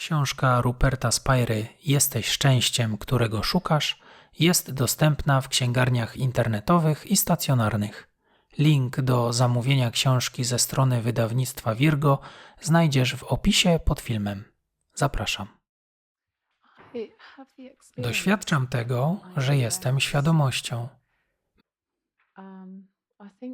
Książka Ruperta Spyry Jesteś szczęściem, którego szukasz jest dostępna w księgarniach internetowych i stacjonarnych. Link do zamówienia książki ze strony wydawnictwa Virgo znajdziesz w opisie pod filmem. Zapraszam. Doświadczam tego, że jestem świadomością.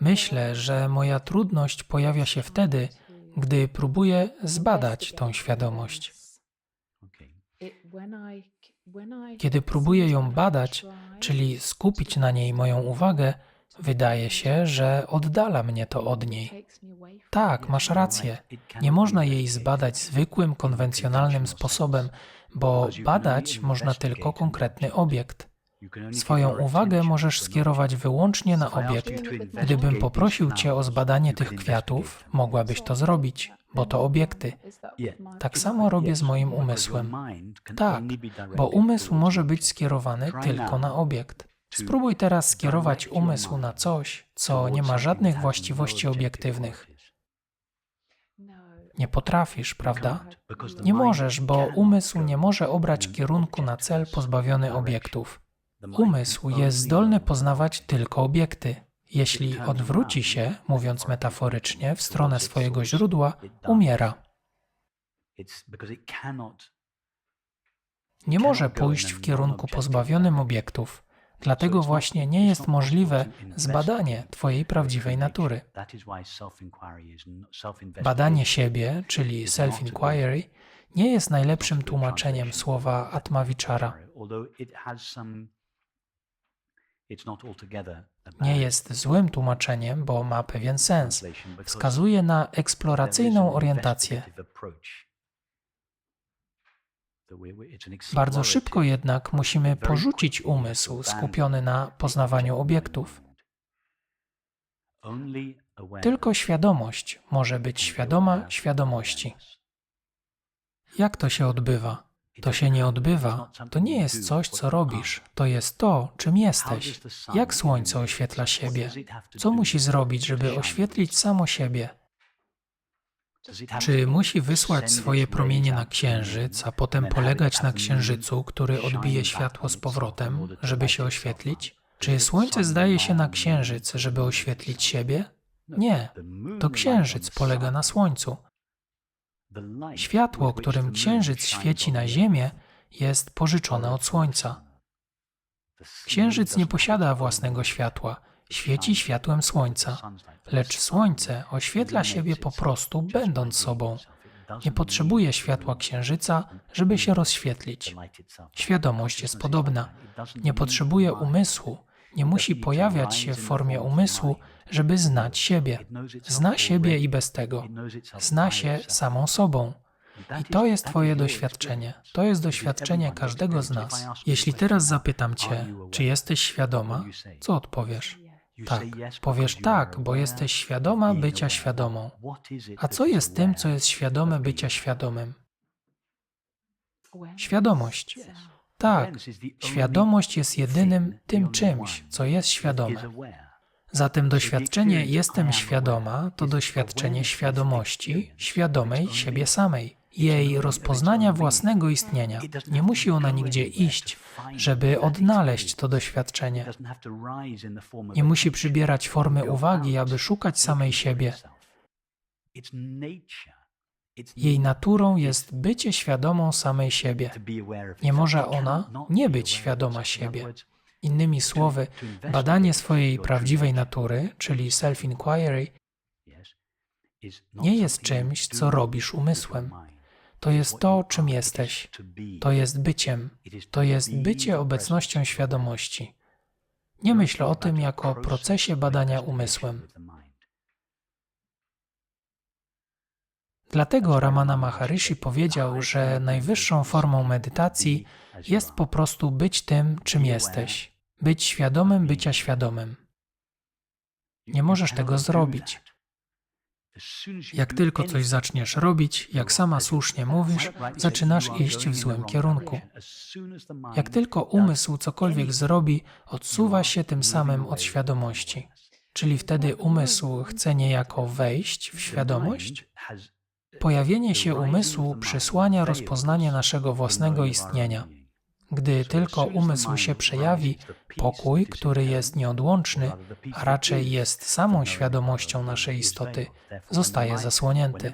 Myślę, że moja trudność pojawia się wtedy, gdy próbuję zbadać tą świadomość. Kiedy próbuję ją badać, czyli skupić na niej moją uwagę, wydaje się, że oddala mnie to od niej. Tak, masz rację. Nie można jej zbadać zwykłym, konwencjonalnym sposobem, bo badać można tylko konkretny obiekt. Swoją uwagę możesz skierować wyłącznie na obiekt. Gdybym poprosił Cię o zbadanie tych kwiatów, mogłabyś to zrobić, bo to obiekty. Tak samo robię z moim umysłem. Tak, bo umysł może być skierowany tylko na obiekt. Spróbuj teraz skierować umysł na coś, co nie ma żadnych właściwości obiektywnych. Nie potrafisz, prawda? Nie możesz, bo umysł nie może obrać kierunku na cel pozbawiony obiektów. Umysł jest zdolny poznawać tylko obiekty. Jeśli odwróci się, mówiąc metaforycznie, w stronę swojego źródła, umiera. Nie może pójść w kierunku pozbawionym obiektów. Dlatego właśnie nie jest możliwe zbadanie Twojej prawdziwej natury. Badanie siebie, czyli self-inquiry, nie jest najlepszym tłumaczeniem słowa Atmavichara. Nie jest złym tłumaczeniem, bo ma pewien sens. Wskazuje na eksploracyjną orientację. Bardzo szybko jednak musimy porzucić umysł skupiony na poznawaniu obiektów. Tylko świadomość może być świadoma świadomości. Jak to się odbywa? To się nie odbywa. To nie jest coś, co robisz. To jest to, czym jesteś. Jak słońce oświetla siebie? Co musi zrobić, żeby oświetlić samo siebie? Czy musi wysłać swoje promienie na księżyc, a potem polegać na księżycu, który odbije światło z powrotem, żeby się oświetlić? Czy słońce zdaje się na księżyc, żeby oświetlić siebie? Nie. To księżyc polega na słońcu. Światło, którym księżyc świeci na Ziemię, jest pożyczone od Słońca. Księżyc nie posiada własnego światła, świeci światłem Słońca, lecz Słońce oświetla siebie po prostu, będąc sobą. Nie potrzebuje światła Księżyca, żeby się rozświetlić. Świadomość jest podobna. Nie potrzebuje umysłu, nie musi pojawiać się w formie umysłu, żeby znać siebie. Zna siebie i bez tego. Zna się samą sobą. I to jest Twoje doświadczenie. To jest doświadczenie każdego z nas. Jeśli teraz zapytam Cię, czy jesteś świadoma, co odpowiesz? Tak, powiesz tak, bo jesteś świadoma bycia świadomą. A co jest tym, co jest świadome bycia świadomym? Świadomość. Tak, świadomość jest jedynym tym czymś, co jest świadome. Zatem doświadczenie jestem świadoma to doświadczenie świadomości, świadomej siebie samej, jej rozpoznania własnego istnienia. Nie musi ona nigdzie iść, żeby odnaleźć to doświadczenie. Nie musi przybierać formy uwagi, aby szukać samej siebie. Jej naturą jest bycie świadomą samej siebie. Nie może ona nie być świadoma siebie. Innymi słowy, badanie swojej prawdziwej natury, czyli self-inquiry, nie jest czymś, co robisz umysłem. To jest to, czym jesteś. To jest byciem. To jest bycie obecnością świadomości. Nie myśl o tym jako o procesie badania umysłem. Dlatego Ramana Maharishi powiedział, że najwyższą formą medytacji jest po prostu być tym, czym jesteś. Być świadomym bycia świadomym. Nie możesz tego zrobić. Jak tylko coś zaczniesz robić, jak sama słusznie mówisz, zaczynasz iść w złym kierunku. Jak tylko umysł cokolwiek zrobi, odsuwa się tym samym od świadomości. Czyli wtedy umysł chce niejako wejść w świadomość? Pojawienie się umysłu przysłania rozpoznanie naszego własnego istnienia. Gdy tylko umysł się przejawi, pokój, który jest nieodłączny, a raczej jest samą świadomością naszej istoty, zostaje zasłonięty.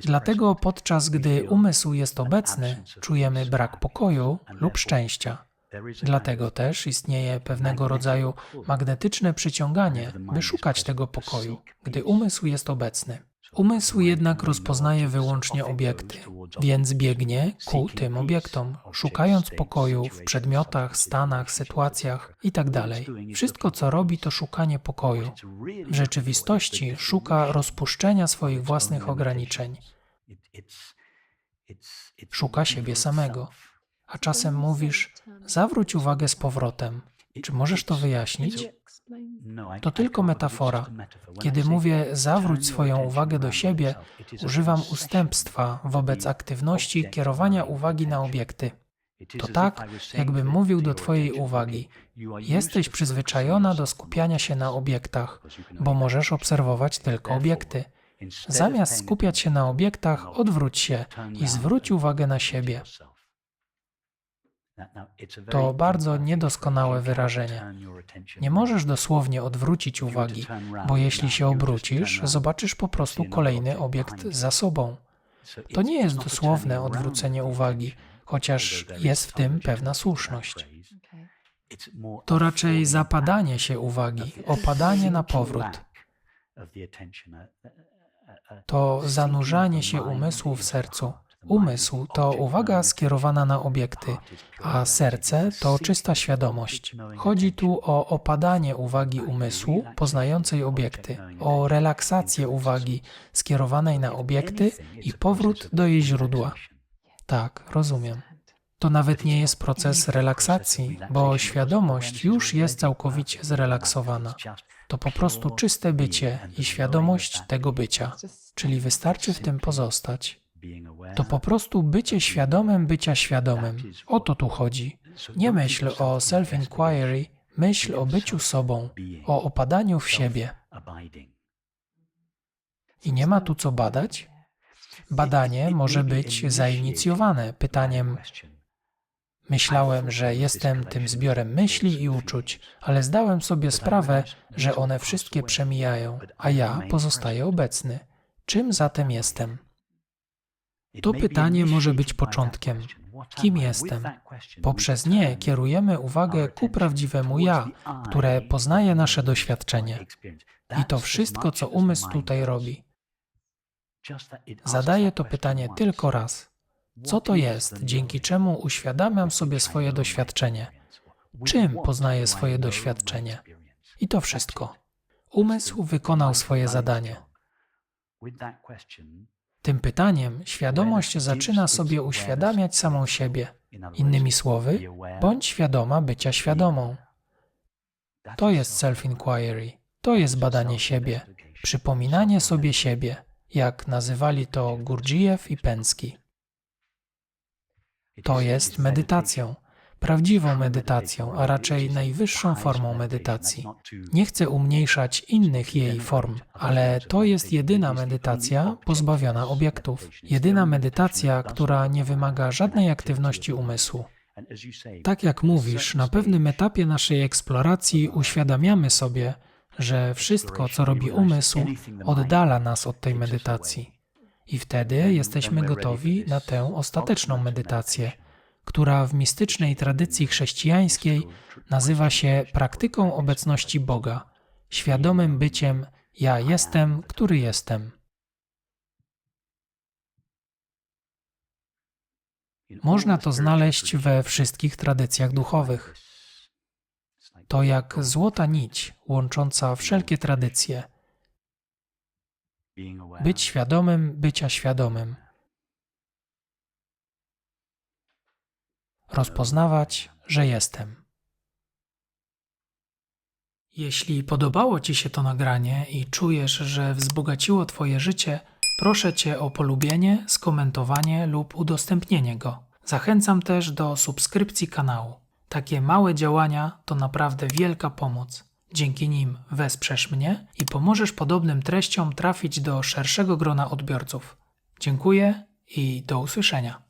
Dlatego podczas gdy umysł jest obecny, czujemy brak pokoju lub szczęścia. Dlatego też istnieje pewnego rodzaju magnetyczne przyciąganie, by szukać tego pokoju, gdy umysł jest obecny. Umysł jednak rozpoznaje wyłącznie obiekty, więc biegnie ku tym obiektom, szukając pokoju w przedmiotach, stanach, sytuacjach itd. Wszystko, co robi, to szukanie pokoju. W rzeczywistości szuka rozpuszczenia swoich własnych ograniczeń. Szuka siebie samego. A czasem mówisz, zawróć uwagę z powrotem. Czy możesz to wyjaśnić? To tylko metafora. Kiedy mówię zawróć swoją uwagę do siebie, używam ustępstwa wobec aktywności kierowania uwagi na obiekty. To tak, jakbym mówił do Twojej uwagi: Jesteś przyzwyczajona do skupiania się na obiektach, bo możesz obserwować tylko obiekty. Zamiast skupiać się na obiektach, odwróć się i zwróć uwagę na siebie. To bardzo niedoskonałe wyrażenie. Nie możesz dosłownie odwrócić uwagi, bo jeśli się obrócisz, zobaczysz po prostu kolejny obiekt za sobą. To nie jest dosłowne odwrócenie uwagi, chociaż jest w tym pewna słuszność. To raczej zapadanie się uwagi, opadanie na powrót. To zanurzanie się umysłu w sercu. Umysł to uwaga skierowana na obiekty, a serce to czysta świadomość. Chodzi tu o opadanie uwagi umysłu poznającej obiekty, o relaksację uwagi skierowanej na obiekty i powrót do jej źródła. Tak, rozumiem. To nawet nie jest proces relaksacji, bo świadomość już jest całkowicie zrelaksowana. To po prostu czyste bycie i świadomość tego bycia, czyli wystarczy w tym pozostać. To po prostu bycie świadomym bycia świadomym. O to tu chodzi. Nie myśl o self-inquiry, myśl o byciu sobą, o opadaniu w siebie. I nie ma tu co badać? Badanie może być zainicjowane pytaniem: Myślałem, że jestem tym zbiorem myśli i uczuć, ale zdałem sobie sprawę, że one wszystkie przemijają, a ja pozostaję obecny. Czym zatem jestem? To pytanie może być początkiem. Kim jestem? Poprzez nie kierujemy uwagę ku prawdziwemu ja, które poznaje nasze doświadczenie. I to wszystko, co umysł tutaj robi. Zadaję to pytanie tylko raz. Co to jest, dzięki czemu uświadamiam sobie swoje doświadczenie? Czym poznaję swoje doświadczenie? I to wszystko. Umysł wykonał swoje zadanie. Tym pytaniem świadomość zaczyna sobie uświadamiać samą siebie. Innymi słowy, bądź świadoma bycia świadomą. To jest self-inquiry, to jest badanie siebie, przypominanie sobie siebie, jak nazywali to Gurdjieff i Pensky. To jest medytacją, prawdziwą medytacją, a raczej najwyższą formą medytacji. Nie chcę umniejszać innych jej form, ale to jest jedyna medytacja pozbawiona obiektów. Jedyna medytacja, która nie wymaga żadnej aktywności umysłu. Tak jak mówisz, na pewnym etapie naszej eksploracji uświadamiamy sobie, że wszystko, co robi umysł, oddala nas od tej medytacji. I wtedy jesteśmy gotowi na tę ostateczną medytację, która w mistycznej tradycji chrześcijańskiej nazywa się praktyką obecności Boga, świadomym byciem ja jestem, który jestem. Można to znaleźć we wszystkich tradycjach duchowych. To jak złota nić łącząca wszelkie tradycje. Być świadomym bycia świadomym. Rozpoznawać, że jestem. Jeśli podobało Ci się to nagranie i czujesz, że wzbogaciło Twoje życie, proszę Cię o polubienie, skomentowanie lub udostępnienie go. Zachęcam też do subskrypcji kanału. Takie małe działania to naprawdę wielka pomoc. Dzięki nim wesprzesz mnie i pomożesz podobnym treściom trafić do szerszego grona odbiorców. Dziękuję i do usłyszenia.